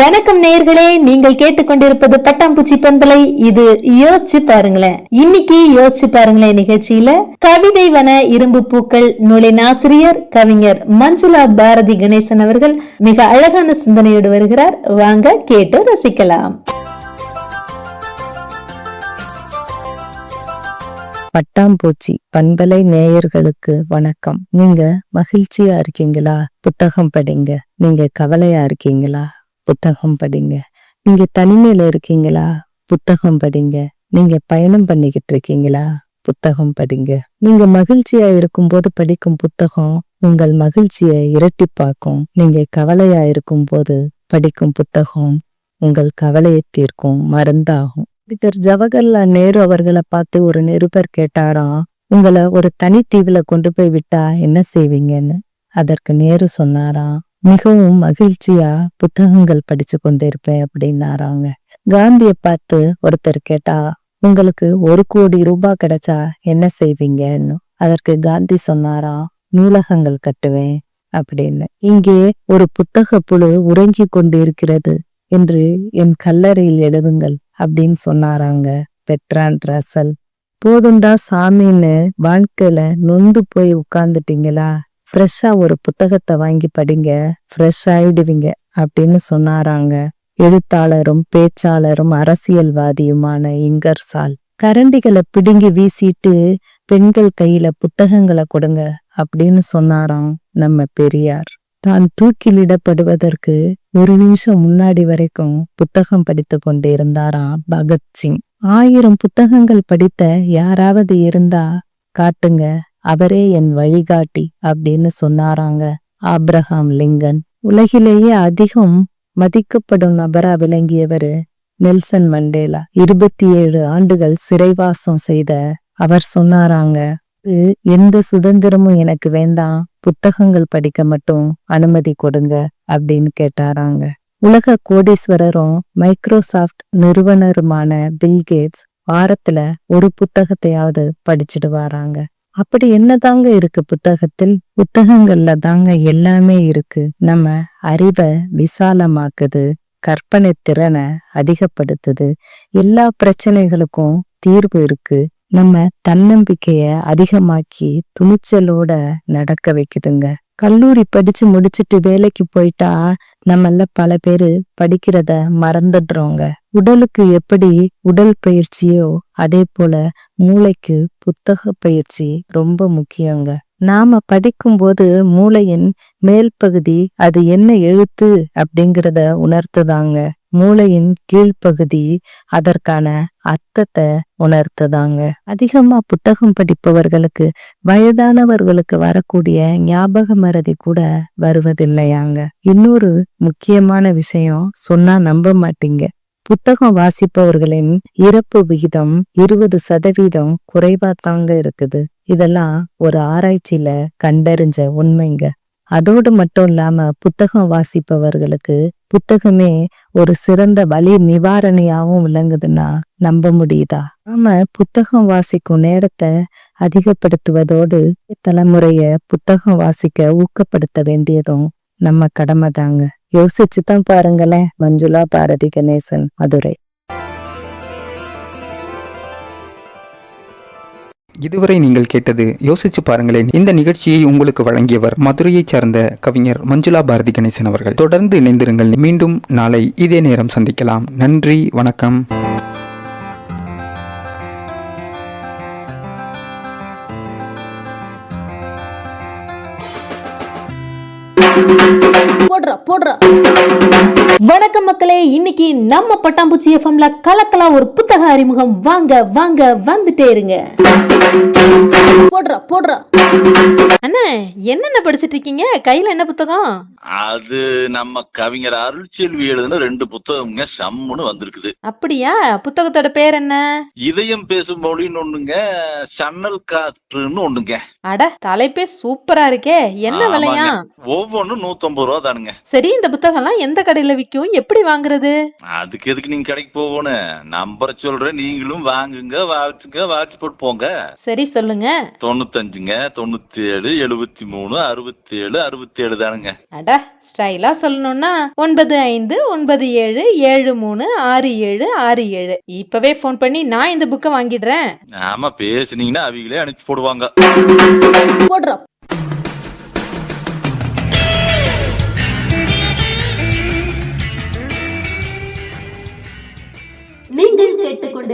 வணக்கம் நேயர்களே நீங்கள் கேட்டுக்கொண்டிருப்பது பட்டாம்பூச்சி பண்பலை. இது யோசிச்சு பாருங்களேன். இன்னைக்கு யோசிச்சு பாருங்களேன் நிகழ்ச்சியில கவிதை வன இரும்பு பூக்கள் நூலின் ஆசிரியர் கவிஞர் மஞ்சுளா பாரதி கணேசன் அவர்கள் மிக அழகான சிந்தனையோடு வருகிறார். வாங்க கேட்டு ரசிக்கலாம். பட்டாம்பூச்சி பண்பலை நேயர்களுக்கு வணக்கம். நீங்க மகிழ்ச்சியா இருக்கீங்களா? புத்தகம் படிங்க. நீங்க கவலையா இருக்கீங்களா? புத்தகம் படிங்க. நீங்க தனிமையில இருக்கீங்களா? புத்தகம் படிங்க. நீங்க பயணம் பண்ணிக்கிட்டு இருக்கீங்களா? புத்தகம் படிங்க. நீங்க மகிழ்ச்சியா இருக்கும்போது படிக்கும் புத்தகம் உங்கள் மகிழ்ச்சியை இரட்டிப்பாக்கும். நீங்க கவலையா இருக்கும்போது படிக்கும் புத்தகம் உங்கள் கவலையை தீர்க்கும். மருந்தாகும். அமைச்சர் ஜவஹர்லால் நேரு அவர்களை பார்த்து ஒரு நிருபர் கேட்டாராம் உங்களை ஒரு தனித்தீவுல கொண்டு போய் விட்டா என்ன செய்வீங்கன்னு? அதற்கு நேரு சொன்னாராம் மிகவும் மகிழ்ச்சியா புத்தகங்கள் படிச்சு கொண்டிருப்பேன் அப்படின்னாராங்க. காந்திய பார்த்து ஒருத்தர் கேட்டா உங்களுக்கு ஒரு கோடி ரூபாய் கிடைச்சா என்ன செய்வீங்கன்னு? அதற்கு காந்தி சொன்னாரா நூலகங்கள் கட்டுவேன் அப்படின்னு. இங்கே ஒரு புத்தக புழு உறங்கி கொண்டிருக்கிறது என்று என் கல்லறையில் எழுதுங்கள் அப்படின்னு சொன்னாராங்க பெட்ரான் ரசல். போதுண்டா சாமின்னு வாழ்க்கையில நொந்து போய் உட்கார்ந்துட்டீங்களா? ஃப்ரெஷ்ஷாக ஒரு புத்தகத்தை வாங்கி படிங்க. ஃப்ரெஷ் ஆயிடுவீங்க அப்படின்னு சொன்னாராங்க. எழுத்தாளரும் பேச்சாளரும் அரசியல்வாதியுமான இங்கர்சால் கரண்டிகளை பிடுங்கி வீசிட்டு பெண்கள் கையில புத்தகங்களை கொடுங்க அப்படின்னு சொன்னாராம் நம்ம பெரியார். தான் தூக்கிலிடப்படுவதற்கு ஒரு நிமிஷம் முன்னாடி வரைக்கும் புத்தகம் படித்து கொண்டிருந்தாராம் பகத்சிங். ஆயிரம் புத்தகங்கள் படித்த யாராவது இருந்தா காட்டுங்க. அவரே என் வழிகாட்டி அப்படின்னு சொன்னாராங்க. Abraham Lincoln. உலகிலேயே அதிகம் மதிக்கப்படும் நபரா விளங்கியவர் நெல்சன் மண்டேலா. இருபத்தி ஏழு ஆண்டுகள் சிறைவாசம் செய்த அவர் சொன்னாராங்க. எந்த சுதந்திரமும் எனக்கு வேண்டாம். புத்தகங்கள் படிக்க மட்டும் அனுமதி கொடுங்க அப்படின்னு கேட்டாராங்க. உலக கோடீஸ்வரரும் மைக்ரோசாஃப்ட் நிறுவனருமான பில்கேட்ஸ் வாரத்துல ஒரு புத்தகத்தையாவது படிச்சிடுவாராங்க. அப்படி அப்படி என்னதாங்க இருக்கு புத்தகத்தில்? புத்தகங்கள்ல தாங்க எல்லாமே இருக்கு. நம்ம அறிவை விசாலமாக்குது கற்பனை திறனை அதிகப்படுத்துது. எல்லா பிரச்சனைகளுக்கும் தீர்வு இருக்கு. நம்ம தன்னம்பிக்கைய அதிகமாக்கி துணிச்சலோட நடக்க வைக்குதுங்க. கல்லூரி படிச்சு முடிச்சிட்டு வேலைக்கு போயிட்டா நம்மள பல பேரு படிக்கிறத மறந்துடுறோங்க உடலுக்கு எப்படி உடல் பயிற்சியோ அதே போல மூளைக்கு புத்தக பயிற்சி ரொம்ப முக்கியங்க. நாம படிக்கும்போது மூளையின் மேல் பகுதி அது என்ன எழுத்து அப்படிங்கிறத உணர்த்துதாங்க. மூளையின் கீழ்ப்பகுதி அதற்கான அர்த்தத்தை உணர்த்துதாங்க. அதிகமா புத்தகம் படிப்பவர்களுக்கு வயதானவர்களுக்கு வரக்கூடிய ஞாபக மறதி கூட வருவதில்லையாங்க. இன்னொரு முக்கியமான விஷயம் சொன்னா நம்ப மாட்டீங்க. புத்தகம் வாசிப்பவர்களின் இறப்பு விகிதம் இருபது சதவீதம் குறைவா தாங்க இருக்குது. இதெல்லாம் ஒரு ஆராய்ச்சியில கண்டறிஞ்ச உண்மைங்க. அதோடு மட்டும் இல்லாம புத்தகம் வாசிப்பவர்களுக்கு புத்தகமே ஒரு சிறந்த வலி நிவாரணியாவும் விளங்குதுன்னா நம்ப முடியுதா? நாம புத்தகம் வாசிக்கும் நேரத்தை அதிகப்படுத்துவதோடு தலைமுறைய புத்தகம் வாசிக்க ஊக்கப்படுத்த வேண்டியதும் நம்ம கடமை தாங்க யோசிச்சுதான் பாருங்களேன். மஞ்சுளா பாரதி கணேசன் மதுரை. இதுவரை நீங்கள் கேட்டது யோசிச்சு பாருங்களேன். இந்த நிகழ்ச்சியை உங்களுக்கு வழங்கியவர் மதுரையைச் சார்ந்த கவிஞர் மஞ்சுளா பாரதி கணேசன் அவர்கள். தொடர்ந்து இணைந்திருங்கள். மீண்டும் நாளை இதே நேரம் சந்திக்கலாம். நன்றி வணக்கம். போடுறா போடுறா. வணக்கம் மக்களே இன்னைக்கு நம்ம பட்டாம்பூச்சி எஃப்எம்ல கலக்கலா ஒரு புத்தக அறிமுகம். வாங்க வாங்க வந்துட்டே இருங்க. போடுறா போடுறா. அண்ணா என்னென்ன படிச்சிட்டு இருக்கீங்க? கையில என்ன புத்தகம்? அது நம்ம கவிஞர் அருள்செல்வி எழுதின ரெண்டு புத்தகம்ங்க சம்முன்னு வந்திருக்குது. அப்படியா? புத்தகத்தோட பேர் என்ன? இதயம் பேசும் மொழின்னு ஒண்ணுங்க சன்னல் காற்றுன்னு ஒண்ணுங்க. அட தலைப்பே சூப்பரா இருக்கே. என்ன விலையா? ஆமாங்க. ஒவ்வொன்றும் நூத்தம்பது ரூபா தானுங்க. சரி இந்த புத்தகம்லாம் எந்த கடையில விக்கும்? எப்படி வாங்குறது? அதுக்கு எதுக்கு நீங்க கடைக்கு போகணும்? நம்பரை சொல்றேன் நீங்களும் வாங்குங்க வாச்சுங்க வாட்ச் போட்டு போங்க. சரி சொல்லுங்க. தொண்ணூத்தஞ்சுங்க தொண்ணூத்தி ஏழு எழுபத்தி மூணு அறுபத்தி ஏழு அறுபத்தி ஏழு தானுங்க. அட ஸ்டைலா சொல்லணும்னா ஒன்பது ஐந்து ஒன்பது ஏழு ஏழு மூணு ஆறு ஏழு ஆறு ஏழு. இப்பவே ஃபோன் பண்ணி நான் இந்த புக்கை வாங்கிடுறேன். ஆமா பேசுனீங்கன்னா அவங்களே அனுப்பிச்சு போடுவாங்க. போடுறோம்.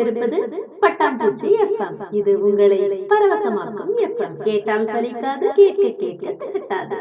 கேட்டுக்கொண்டிருப்பது பட்டாம்பூச்சி எஃப்எம். இது உங்களை பரவசமாக்கும் எஃப்எம். கேட்டால் சலிக்காது கேட்க கேட்க திகட்டாது.